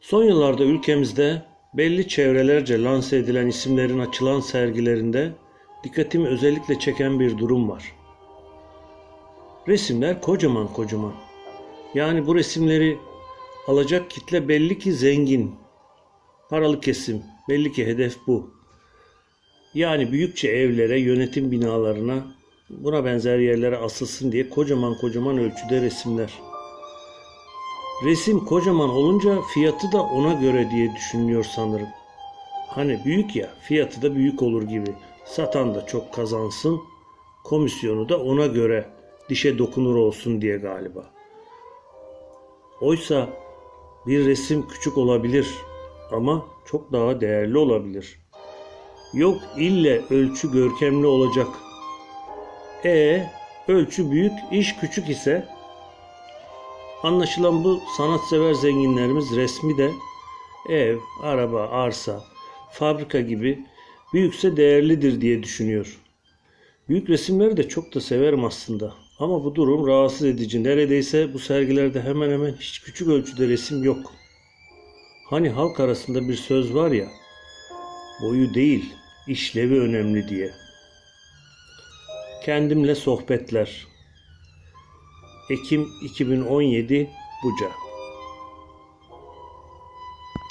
Son yıllarda ülkemizde belli çevrelerce lanse edilen isimlerin açılan sergilerinde dikkatimi özellikle çeken bir durum var. Resimler kocaman kocaman. Yani bu resimleri alacak kitle belli ki zengin. Paralı kesim. Belli ki hedef bu. Yani büyükçe evlere, yönetim binalarına buna benzer yerlere asılsın diye kocaman kocaman ölçüde resimler. Resim kocaman olunca fiyatı da ona göre diye düşünülüyor sanırım. Hani büyük ya, fiyatı da büyük olur gibi. Satan da çok kazansın, komisyonu da ona göre dişe dokunur olsun diye galiba. Oysa bir resim küçük olabilir ama çok daha değerli olabilir. Yok ille ölçü görkemli olacak. E ölçü büyük, iş küçük ise anlaşılan bu sanatsever zenginlerimiz resmi de ev, araba, arsa, fabrika gibi büyükse değerlidir diye düşünüyor. Büyük resimleri de çok da severim aslında. Ama bu durum rahatsız edici. Neredeyse bu sergilerde hemen hemen hiç küçük ölçüde resim yok. Hani halk arasında bir söz var ya, boyu değil, işlevi önemli diye. Kendimle sohbetler. Ekim 2017 Buca.